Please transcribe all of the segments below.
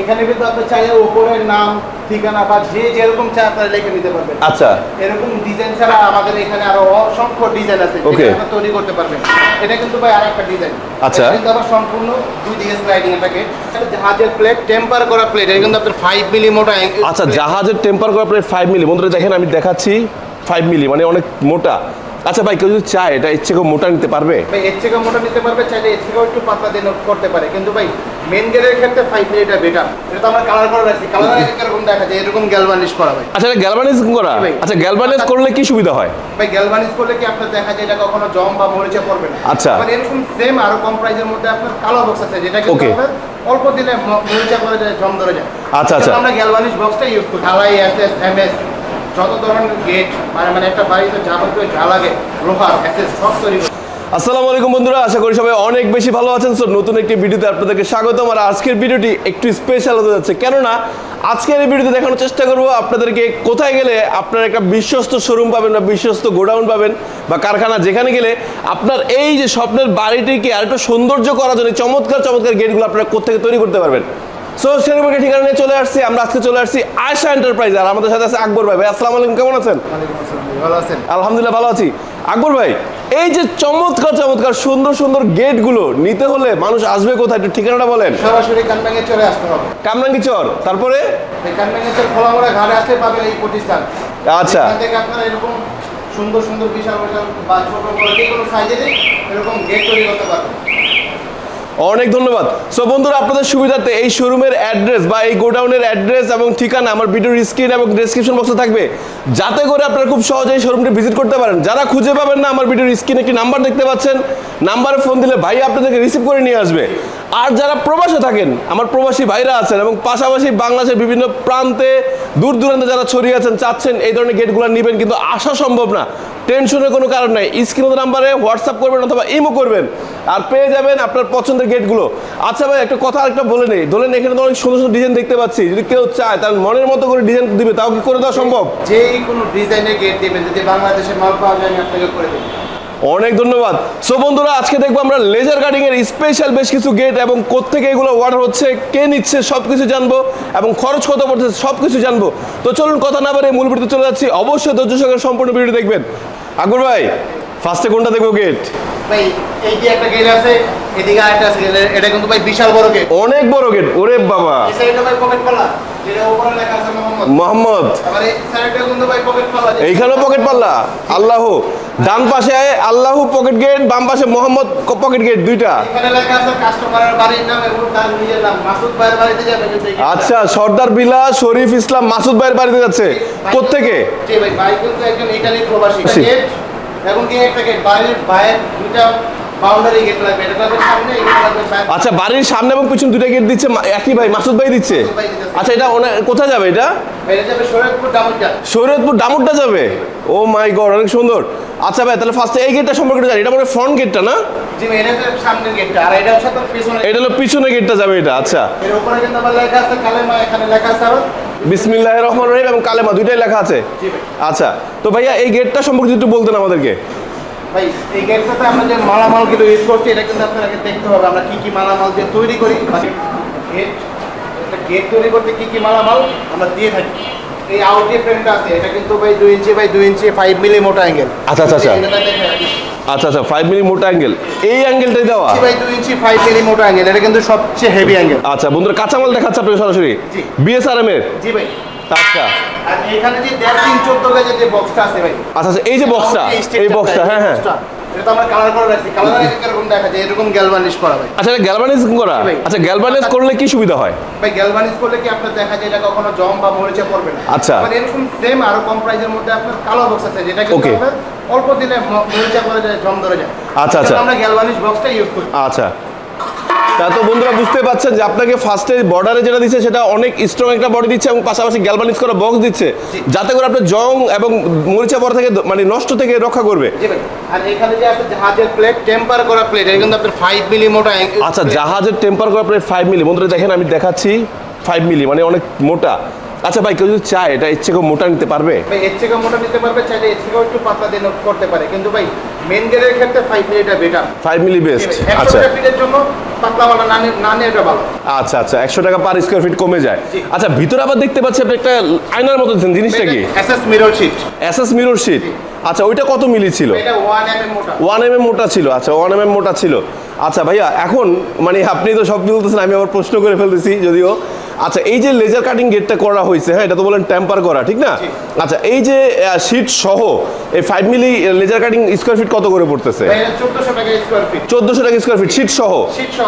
এখানে কিন্তু আপনি চাইলে উপরের নাম ঠিকানা বা যে যেরকম চায় আপনারা লিখে নিতে পারবেন। আচ্ছা। এরকম ডিজাইন ছাড়া আমাদের এখানে আরও অসংখ্য ডিজাইন আছে. যেটা আপনারা তৈরি করতে পারবেন। এটা কিন্তু ভাই আর একটা ডিজাইন আচ্ছা। কিন্তু আবার সম্পূর্ণ দুই দিকে স্লাইডিং এটাকে জাহাজের প্লেট টেম্পার করা প্লেট এটা কিন্তু আপনার ফাইভ মিলি মোটা আচ্ছা জাহাজের টেম্পার করা প্লেট ফাইভ মিলি বন্ধুরা দেখেন আমি দেখাচ্ছি ফাইভ মিলি মানে অনেক মোটা। আচ্ছা ভাই কেউ যদি চায় এটা ইচ্ছে কেউ মোটা নিতে পারবে? ভাই এর থেকে মোটা নিতে পারবে চাইলে এর থেকেও একটু পাতলা দিয়ে করতে পারে। কিন্তু ভাই মেন গেটের ক্ষেত্রে ফাইভ মিলিটা বেটার এটা তো আমরা কালার করে রাখছি কালার এরকম দেখা যায়? এরকম গ্যালভানিশ করা ভাই। আচ্ছা এটা গ্যালভানাইজ করা? আচ্ছা গ্যালভানাইজ করলে কি সুবিধা হয়? ভাই গ্যালভানিশ করলে কি আপনার দেখা যায় এটা কখনো জম বা মরিচা পড়বে না? আচ্ছা। মানে এরকম সেম আরও কম প্রাইসের মধ্যে আপনার কালো বক্স আছে যেটা কিন্তু. অল্প দিনে মরিচা করে যায় জম ধরে যায়। আচ্ছা, আচ্ছা। আমরা গ্যালভানিশ বক্সটা ইউজ করি। ঢালাই এসএস এমএস যত ধরনের গেট মানে মানে একটা বাড়িতে যাবতীয় যা লাগে, লোহার এসএস সব তৈরি আসসালামু আলাইকুম বন্ধুরা, আশা করি সবাই অনেক বেশি ভালো আছেন। সো নতুন একটি ভিডিওতে আপনাদেরকে স্বাগতম। আর আজকের ভিডিওটি একটু স্পেশাল হতে যাচ্ছে। কেননা, আজকের এই ভিডিওতে দেখানোর চেষ্টা করব আপনাদেরকে কোথায় গেলে আপনার একটা বিশ্বস্ত শোরুম পাবেন বা বিশ্বস্ত গোডাউন পাবেন বা কারখানা যেখানে গেলে আপনার এই যে স্বপ্নের বাড়িটিকে আর একটু সৌন্দর্য করার জন্য চমৎকার চমৎকার গেটগুলো আপনারা কোথেকে তৈরি করতে পারবেন। সো সেরকম ঠিকানা নিয়ে চলে আসছি আমরা আজকে চলে আসছি আয়সা এন্টারপ্রাইজ আর আমাদের সাথে আছে আকবর ভাই। ভাই আসসালামু আলাইকুম কেমন আছেন? ভালো আলহামদুলিল্লাহ ভালো আছি। আকবর ভাই এই যে চমৎকার চমৎকার সুন্দর সুন্দর গেটগুলো নিতে হলে মানুষ আসবে কোথায়? একটু ঠিকানাটা বলেন। সরাসরি কানব্যাঙে চলে আসতে হবে। কামরাঙ্গি চর তারপরে কানব্যাঙে চলে খোলামোড়া ঘাটে আসলে পাবেন এই প্রতিষ্ঠান। আচ্ছা। থেকে আপনারা এরকম সুন্দর সুন্দর বিশাল বিশাল বা ছোট বড় যে কোনো সাইজেরই এরকম গেট তৈরি করতে পারবেন। অনেক ধন্যবাদ। সো বন্ধুরা, আপনাদের সুবিধার্থে এই শোরুমের অ্যাড্রেস বা এই গোডাউনের অ্যাড্রেস এবং ঠিকানা আমার ভিডিওর স্ক্রিন এবং ডেসক্রিপশন বক্সে থাকবে। যাতে করে আপনারা খুব সহজেই শোরুমটি ভিজিট করতে পারেন। যারা খুঁজে পাবেন না আমার ভিডিওর স্ক্রিনে একটি নাম্বার দেখতে পাচ্ছেন নাম্বারে ফোন দিলে ভাই আপনাদেরকে রিসিভ করে নিয়ে আসবে। আর যারা প্রবাসে থাকেন, আমার প্রবাসী ভাইরা আছেন এবং পাশাপাশি বাংলাদেশের বিভিন্ন প্রান্তে দূর দূরান্তে যারা ছড়িয়ে আছেন, চাচ্ছেন, এই ধরনের গেটগুলো নেবেন কিন্তু আসা সম্ভব না। টেনশনের কোনো কারণ নাই। স্ক্রিনের নাম্বারে হোয়াটসঅ্যাপ করবেন অথবা ইমো করবেন। আর পেয়ে যাবেন আপনার পছন্দের গেটগুলো। আচ্ছা ভাই একটা কথা আরেকটা বলে নেই। ধরেন এখানে তো অনেক সুন্দর সুন্দর ডিজাইন দেখতে পাচ্ছি। যদি কেউ চায় তার মনের মতো করে ডিজাইন দিবে তাও কি করে দেওয়া সম্ভব? যেই কোনো ডিজাইনের গেট দেবেন যদি বাংলাদেশের মাল পাওয়া যায় আমি আপনাকে করে দেবো। অনেক ধন্যবাদ। সো বন্ধুরা আজকে দেখব আমরা লেজার কাটিং এর স্পেশাল বেশ কিছু গেট এবং কোত্থেকে এগুলো অর্ডার হচ্ছে কে নিচ্ছে সব কিছু জানব এবং খরচ কত পড়ছে সব কিছু জানব। তো চলুন কথা না বারে মূল ভিডিওতে চলে যাচ্ছি। অবশ্যই ধৈর্য সহকারে সম্পূর্ণ ভিডিও দেখবেন। আকবর ভাই ফার্স্টে কোনটা দেখব গেট ভাই এই যে একটা গেট আছে এদিকে আরেকটা আছে এটা- এটা কিন্তু ভাই বিশাল বড় গেট অনেক বড় গেট ওরে বাবা। এই সাইডটা ভাই পকেট পাল্লা যেটা উপরে লেখা আছে মোহাম্মদ। মোহাম্মদ। আবার এই সাইডটা কিন্তু ভাই পকেট পাল্লা। এইখানেও পকেট পাল্লা। আল্লাহ। ডান পাশে আল্লাহ পকেট গেট বাম পাশে মোহাম্মদ পকেট গেট দুইটা। আচ্ছা সর্দার বিলা শরীফ ইসলাম মাসুদ ভাইয়ের বাড়িতে যাচ্ছে। ভাই এবং কি একটা বাইরের বাইরের দুইটা বাউন্ডারি গেট লাগবে এটা লাগবে সামনে এই লাগবে আচ্ছা বাড়ির সামনে এবং পিছন দুটো গেট দিচ্ছে একই ভাই মাসুদ ভাই দিচ্ছে। আচ্ছা এটা কোথায় যাবে এটা? শরীয়তপুর ডামুরটা যাবে? ও মাই গড অনেক সুন্দর। আচ্ছা ভাই তাহলে ফার্স্টে এই গেটটা সম্পর্কে জানি। এটা মানে ফ্রন্ট গেটটা না? এটা হলো পিছনে গেটটা যাবে এটা আচ্ছা। বিসমিল্লাহ রহমান রহিম এবং কালেমা দুইটাই লেখা আছে? আচ্ছা তো ভাইয়া এই গেটটা সম্পর্কে একটু বলতেন আমাদেরকে। ভাই এই গেটটাতে আমরা যে মালামাল কিন্তু ইউজ করছি এটা কিন্তু আপনাকে দেখতে হবে আমরা কি কি মালামাল দিয়ে তৈরি করি গেট একটা গেট তৈরি করতে কি কি মালামাল আমরা দিয়ে থাকি। এই আউটে ফ্রেমটা আছে এটা কিন্তু ভাই দুই ইঞ্চি বাই দুই ইঞ্চি ফাইভ মিলি মোটা অ্যাঙ্গেল আচ্ছা, আচ্ছা, আচ্ছা। আচ্ছা আচ্ছা ফাইভ মিলি মোটা অ্যাঙ্গেল এই অ্যাঙ্গেলটাই দেওয়া? ভাই দুই ইঞ্চি ফাইভ মিলি মোটা অ্যাঙ্গেল এটা কিন্তু সবচেয়ে হেভি অ্যাঙ্গেল আচ্ছা বন্ধুরা কাঁচামাল দেখাচ্ছে আপনাকে সরাসরি। জি। বিএসআরএম এর জি ভাই। আচ্ছা ভাই আচ্ছা আচ্ছা এই যে বক্সটা এই বক্সটা হ্যাঁ হ্যাঁ। আমরা কালার করে রাখছি। কালার দেখা যায়? এরকম গ্যালভানিশ করা ভাই। আচ্ছা করা? ভাই। আচ্ছা করলে কি সুবিধা হয়? ভাই করলে কি আপনার দেখা যায় এটা কখনো জম বা মরিচা পড়বে না? আচ্ছা। মানে এরকম সেম আরও কম প্রাইসের মধ্যে আপনার কালো বক্স আছে যেটা কিন্তু. অল্প দিনে মরিচা যায় জম ধরে যায়। আচ্ছা, আচ্ছা। আমরা গ্যালভানিশ বক্সটা ইউজ করি। আচ্ছা। তা তো বন্ধুরা বুঝতে পারছেন যে আপনাকে ফার্স্টে বর্ডারে যেটা দিচ্ছে সেটা অনেক স্ট্রং একটা বডি দিচ্ছে এবং পাশাপাশি গ্যালবানিস করা বক্স দিচ্ছে। যাতে করে আপনার জং এবং মরিচা পড়া থেকে মানে নষ্ট থেকে রক্ষা করবে। আর এখানে যে আছে জাহাজের প্লেট টেম্পার করা প্লেট এটা কিন্তু আপনার মিলি মোটা আচ্ছা জাহাজের টেম্পার করা প্লেট ফাইভ মিলি বন্ধুরা দেখেন আমি দেখাচ্ছি ফাইভ মিলি মানে অনেক মোটা। আচ্ছা ভাই কেউ যদি চায় এটা এর করে মোটা নিতে পারবে? ভাই এর থেকে মোটা নিতে পারবে চাইলে এর থেকেও একটু পাতলা দিয়ে করতে পারে। কিন্তু ভাই মেন গেটের ক্ষেত্রে ফাইভ মিনিটটা বেটার ফাইভ মিলি বেস্ট আচ্ছা। ফিটের জন্য পাতলা বালা না না নিয়ে এটা ভালো। আচ্ছা আচ্ছা একশো টাকা পার স্কোয়ার ফিট কমে যায়। আচ্ছা ভিতরে আবার দেখতে পাচ্ছি আপনি একটা আয়নার মতো দিচ্ছেন জিনিসটা কি? SS mirror sheet SS mirror sheet আচ্ছা ওইটা কত মিলি ছিল? এটা ওয়ান এম এম মোটা। ওয়ান এম মোটা ছিল আচ্ছা ওয়ান এম মোটা ছিল। আচ্ছা ভাইয়া এখন মানে আপনি তো সব বলতেছেন আমি আবার প্রশ্ন করে ফেলতেছি যদিও। আচ্ছা এই যে লেজার কাটিং গেটটা করা হয়েছে হ্যাঁ এটা তো বলেন টেম্পার করা ঠিক না? আচ্ছা এই যে শীট সহ এই five milli laser cutting square feet কত করে পড়তেছে? চোদ্দশো টাকা স্কোয়ার ফিট চোদ্দশো টাকা স্কোয়ার ফিট শীট সহ?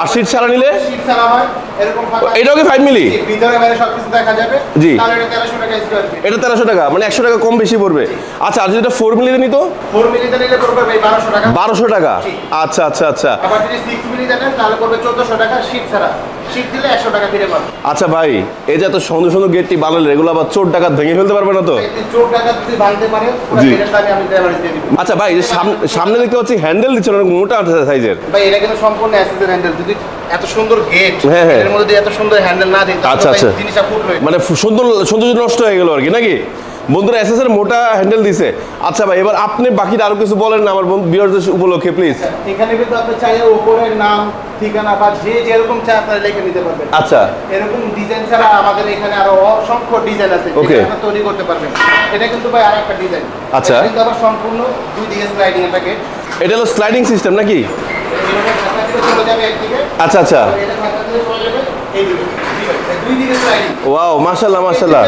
আর শীট ছাড়া নিলে? শীট ছাড়া হয় এরকম এটাও কি 5 মিলি? জি, ভিতরে বাইরে সবকিছু দেখা যাবে। জি। তাহলে এটা তেরোশো টাকা স্কোয়ার ফিট এটা তেরোশো টাকা মানে একশো টাকা কম বেশি পড়বে। আচ্ছা আর যদি এটা ফোর মিলিতে নিত? বারোশো টাকা। আচ্ছা আচ্ছা আচ্ছা। আবার যদি সিক্স মিলিতে নেন তাহলে পড়বে চোদ্দশো টাকা শীট ছাড়া। শীট দিলে একশো টাকা ফিরে পাবে। আচ্ছা ভাই এই যে এত সুন্দর সুন্দর গেটটি বানালে এগুলো আবার চোর টাকা ভেঙে ফেলতে পারবে না তো? চোর টাকা যদি ভাঙতে পারে জি। আমি দিয়ে দিব। আচ্ছা ভাই সামনে দেখতে পাচ্ছি হ্যান্ডেল দিচ্ছে অনেক মোটা সাইজের ভাই এটা কিন্তু সম্পূর্ণ অ্যাসেসের হ্যান্ডেল যদি এত সুন্দর গেট হ্যাঁ, হ্যাঁ। এর মধ্যে এত সুন্দর হ্যান্ডেল না দিই আচ্ছা, আচ্ছা। জিনিসটা ফুট মানে সুন্দর সৌন্দর্য নষ্ট হয়ে গেল আর কি নাকি? বন্ধুরা এস এর মোটা হ্যান্ডেল দিছে। আচ্ছা ভাই এবার আপনি বাকিটা আরও কিছু বলেন না আমার বন্ধু বিয়ারদের উপলক্ষে প্লিজ এখানে কিন্তু আপনি চাইলে উপরের নাম ঠিকানা বা যে যেরকম চায় আপনারা লিখে নিতে পারবেন। আচ্ছা। এরকম ডিজাইন ছাড়া আমাদের এখানে আরও অসংখ্য ডিজাইন আছে Okay. যেটা আপনি তৈরি করতে পারবেন। এটা কিন্তু ভাই আর একটা ডিজাইন আচ্ছা। কিন্তু আবার সম্পূর্ণ দুই দিকে স্লাইডিং এটাকে এটা হলো স্লাইডিং সিস্টেম নাকি? আচ্ছা আচ্ছা। এটা চলে যাবে এই ওয়াও মাশাল্লাহ মাশাল্লাহ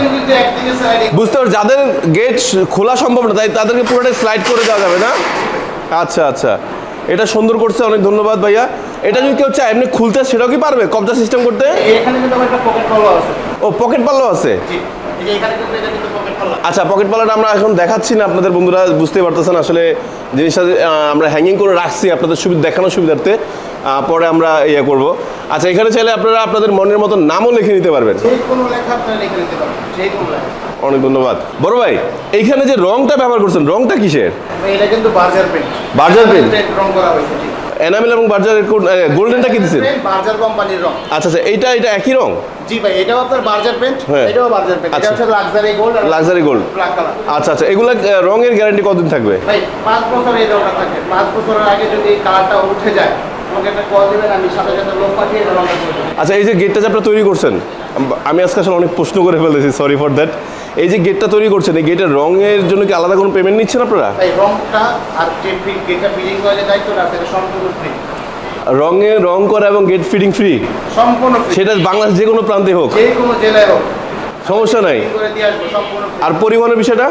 বুঝতে পারছি যাদের গেট খোলা সম্ভব না তাই তাদেরকে পুরোটাই স্লাইড করে দেওয়া যাবে না? আচ্ছা আচ্ছা। এটা সুন্দর করছে অনেক ধন্যবাদ ভাইয়া। এটা যদি কেউ চায় এমনি খুলতে সেটাও কি পারবে কবজা সিস্টেম করতে? একটা পকেট পাল্লা আছে। ও আচ্ছা পকেট পাল্লাটা আমরা এখন দেখাচ্ছি না আপনাদের বন্ধুরা বুঝতে পারতেছেন। আসলে জিনিসটা আমরা হ্যাঙ্গিং করে রাখছি আপনাদের সুবিধা দেখানোর সুবিধার্থে। পরে আমরা ইয়ে করব। আচ্ছা এখানে চাইলে আপনারা আপনাদের মনের মতো নামও লিখে নিতে পারবেন। অনেক ধন্যবাদ। বড় ভাই এইখানে যে রংটা ব্যবহার করছেন রংটা কিসের? এটা কিন্তু বার্জার পেন্ট বার্জার পেন্ট? রং করা হয়েছে এনামেল এবং বার্জারের গোল্ডেনটা কি পেন্ট বার্জার কোম্পানির রং। আচ্ছা আচ্ছা এইটা এটা একই রং? জি ভাই এটাও আপনার বার্জার পেন্ট। এটাও বার্জার পেন্ট এটা। হচ্ছে লাক্সারি গোল্ড আর লাক্সারি গোল্ড আচ্ছা আচ্ছা এগুলা রঙের গ্যারান্টি কতদিন থাকবে? ভাই পাঁচ বছর এই রংটা থাকে বছরের আগে যদি কালারটা উঠে যায় আচ্ছা এই যে গেটটা যে আপনারা তৈরি করছেন আমি আজকে আসলে অনেক প্রশ্ন করে ফেলেছি সরি ফর দ্যাট এই যে গেটটা তৈরি করছেন এই গেটের রঙের জন্য কি আলাদা কোনো পেমেন্ট নিচ্ছেন আপনারা? রংটা আর গেটটা ফিটিং করে দায়িত্বটা সম্পূর্ণ ফ্রি রঙে রং করা এবং গেট ফিটিং ফ্রি সম্পূর্ণ সেটা বাংলাদেশ যে কোনো প্রান্তে হোক। যে কোনো জেলায় হোক। সমস্যা নাই। আর পরিবহনের বিষয়টা?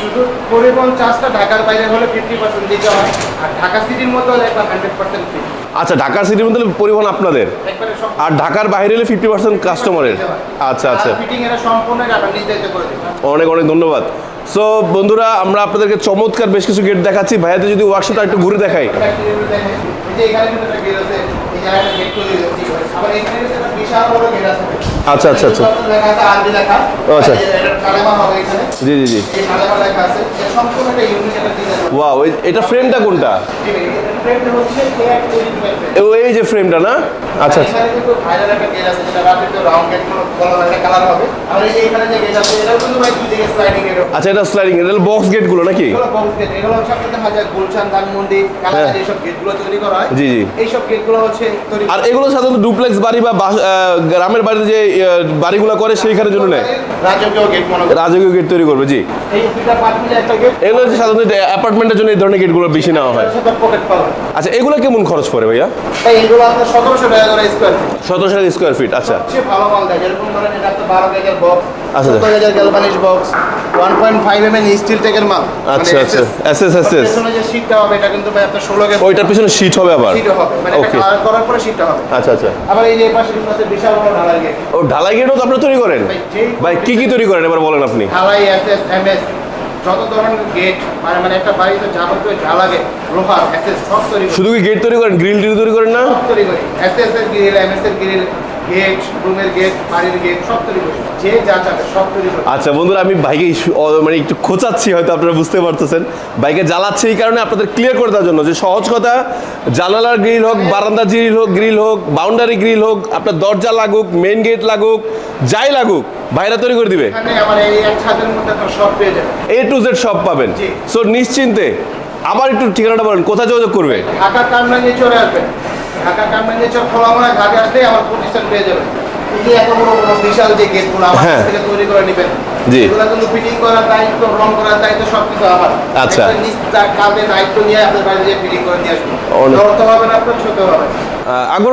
শুধু পরিবহন চার্জটা ঢাকার বাইরে হলে ফিফটি পার্সেন্ট দিতে হয় আর ঢাকা সিটির মধ্যে হলে একবার হান্ড্রেড পার্সেন্ট ফ্রি আচ্ছা ঢাকা সিটির মধ্যে পরিবহন আপনাদের? আর ঢাকার বাইরে এলে ফিফটি পার্সেন্ট কাস্টমারের আচ্ছা আচ্ছা। অনেক অনেক ধন্যবাদ। সো বন্ধুরা আমরা আপনাদেরকে চমৎকার বেশ কিছু গেট দেখাচ্ছি। ভাইয়াতে যদি ওয়ার্কশপটা একটু ঘুরে দেখাই। এখানে একটা গেট আছে এই যে গেট তৈরি আবার এখানে একটা বিশাল বড় গেট আছে। আচ্ছা, আচ্ছা, আচ্ছা। আচ্ছা। জি জি জি ওয়াও এটা ফ্রেমটা কোনটা ও এই যে ফ্রেমটা না আচ্ছা আচ্ছা আচ্ছা এটা স্লাইডিং এটা বক্স নাকি গেট তৈরি করা হয়। জি, জি। হচ্ছে আর এগুলো সাধারণত ডুপ্লেক্স বাড়ি বা গ্রামের বাড়িতে যে বাড়িগুলো করে সেইখানের জন্য নেয়। রাজকীয় গেট মনে তৈরি করবে জি। এগুলো হচ্ছে সাধারণত অ্যাপার্টমেন্টের জন্য এই ধরনের গেটগুলো বেশি নেওয়া হয়। আচ্ছা এগুলো কেমন খরচ পড়ে ভাইয়া? সতেরোশো টাকা স্কোয়ার ফিট স্কোয়ার ফিট আচ্ছা। আচ্ছা। Box one point five M N steel টেকের মাল। আচ্ছা, আচ্ছা। SS, SS পেছনে যে শীটটা হবে এটা কিন্তু ভাই আপনার ষোলো ওইটার পিছনে শীট হবে আবার? শীটও হবে। মানে এটা ওকে কালার করার পরে শীটটা হবে। আচ্ছা আচ্ছা। আবার এই যে পাশে বিশাল বড় ঢালাই গেট ও ঢালাই গেটও তো আপনারা তৈরি করেন? ভাই, কি কি তৈরি করেন? এবার বলেন আপনি। ঢালাই এস এস এম এস যত ধরনের গেট মানে মানে একটা বাড়িতে যাবতীয় যা লাগে লোহার এস এস সব তৈরি শুধু কি গেট তৈরি করেন? গ্রিল তৈরি করেন না? তৈরি করি। এস এস এর গ্রিল এম এস এর গ্রিল গেট রুমের গেট বাড়ির গেট সব তৈরি করি যে যা চাবে সব তৈরি করি আচ্ছা বন্ধুরা আমি বাইকে মানে একটু খোঁচাচ্ছি হয়তো আপনারা বুঝতে পারতেছেন। বাইকে জ্বালাচ্ছে এই কারণে আপনাদের ক্লিয়ার করে দেওয়ার জন্য যে সহজ কথা জানালার গ্রিল হোক বারান্দা গ্রিল হোক গ্রিল হোক বাউন্ডারি গ্রিল হোক আপনার দরজা লাগুক মেন গেট লাগুক যাই লাগুক ভাইরা তৈরি করে দিবে। এ টু জেড সব পাবেন। সো নিশ্চিন্তে আবার একটু ঠিকানাটা বলেন কোথায় যোগাযোগ করবে? ঢাকা কামরাঙ্গে চলে আসবেন। ঢাকা কামরাঙ্গে চলে ঘাটে আসলে আমার প্রতিষ্ঠান পেয়ে যাবেন এই যে এত বড় বড় বিশাল যে গেটগুলো আমার হ্যাঁ। থেকে তৈরি করে নেবেন জি। এগুলো কিন্তু ফিটিং করার দায়িত্ব রং করার দায়িত্ব সব কিছু আমার আচ্ছা। কাঁধে দায়িত্ব নিয়ে আপনার বাড়ি দিয়ে ফিটিং করে নিয়ে আসব ধরতে হবে না আপনার ছোট হবে না।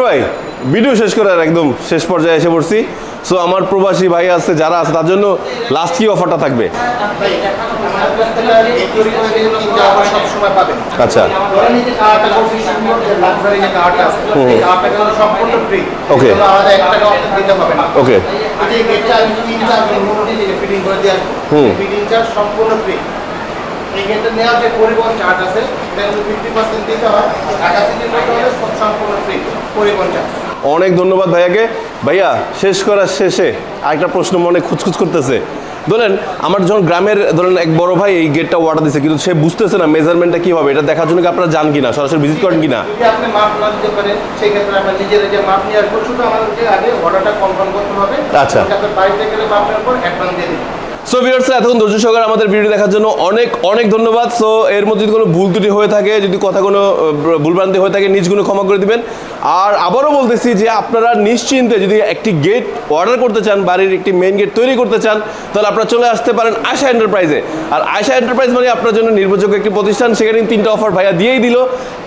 ভাই ভিডিও শেষ করার একদম শেষ পর্যায়ে এসে পড়ছি। সো আমার প্রবাসী ভাই আছে, যারা আছে, তার জন্য লাস্ট কি অফারটা থাকবে। আচ্ছা। ওকে আসব হুম। পরিবহন চার্জ আছে সম্পূর্ণ অনেক ধন্যবাদ ভাইয়াকে। ভাইয়া শেষ করার শেষে আরেকটা প্রশ্ন মনে খুচখুচ করতেছে। ধরেন আমার যখন গ্রামের ধরেন এক বড় ভাই এই গেটটা অর্ডার দিচ্ছে কিন্তু সে বুঝতেছে না মেজারমেন্টটা কি হবে এটা দেখার জন্য কি আপনারা যান কিনা সরাসরি ভিজিট করেন কিনা? আপনি মাপ না দিতে পারেন সেই ক্ষেত্রে আমরা নিজের যে মাপ নিয়ে আসব শুধু আমাদেরকে আগে অর্ডারটা কনফার্ম করতে হবে। আচ্ছা। আপনার বাড়িতে গেলে মাপ নেওয়ার পর অ্যাডভান্স দিয়ে সো ভিউয়ার্স এতক্ষণ ধৈর্য সহকারে আমাদের ভিডিও দেখার জন্য অনেক অনেক ধন্যবাদ। সো এর মধ্যে যদি কোনো ভুল ত্রুটি হয়ে থাকে, যদি কথা কোনো ভুলভ্রান্তি হয়ে থাকে নিজগুলো ক্ষমা করে দিবেন। আর আবারও বলতেছি যে আপনারা নিশ্চিন্তে যদি একটি গেট অর্ডার করতে চান, বাড়ির একটি মেইন গেট তৈরি করতে চান, তাহলে আপনারা চলে আসতে পারেন আশা এন্টারপ্রাইজে আর আশা এন্টারপ্রাইজ মানে আপনার জন্য নির্ভরযোগ্য একটি প্রতিষ্ঠান, সেখানে তিনটা অফার ভাইয়া দিয়েই দিল।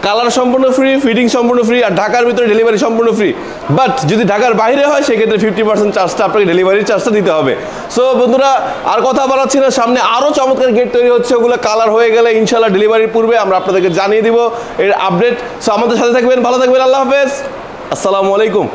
কালার সম্পূর্ণ ফ্রি ফিটিং সম্পূর্ণ ফ্রি আর ঢাকার ভিতরে ডেলিভারি সম্পূর্ণ ফ্রি বাট যদি ঢাকার বাইরে হয়, সেক্ষেত্রে ফিফটি পার্সেন্ট চার্জটা আপনাকে ডেলিভারির চার্জটা দিতে হবে। সো বন্ধুরা আর কথা বাড়াচ্ছি না, সামনে আরও চমৎকার গেট তৈরি হচ্ছে, ওগুলো কালার হয়ে গেলে ইনশাল্লাহ ডেলিভারির পূর্বে আমরা আপনাদেরকে জানিয়ে দিব এর আপডেট সো আমাদের সাথে থাকবেন, ভালো থাকবেন, আল্লাহ হাফেজ। আসসালামু আলাইকুম।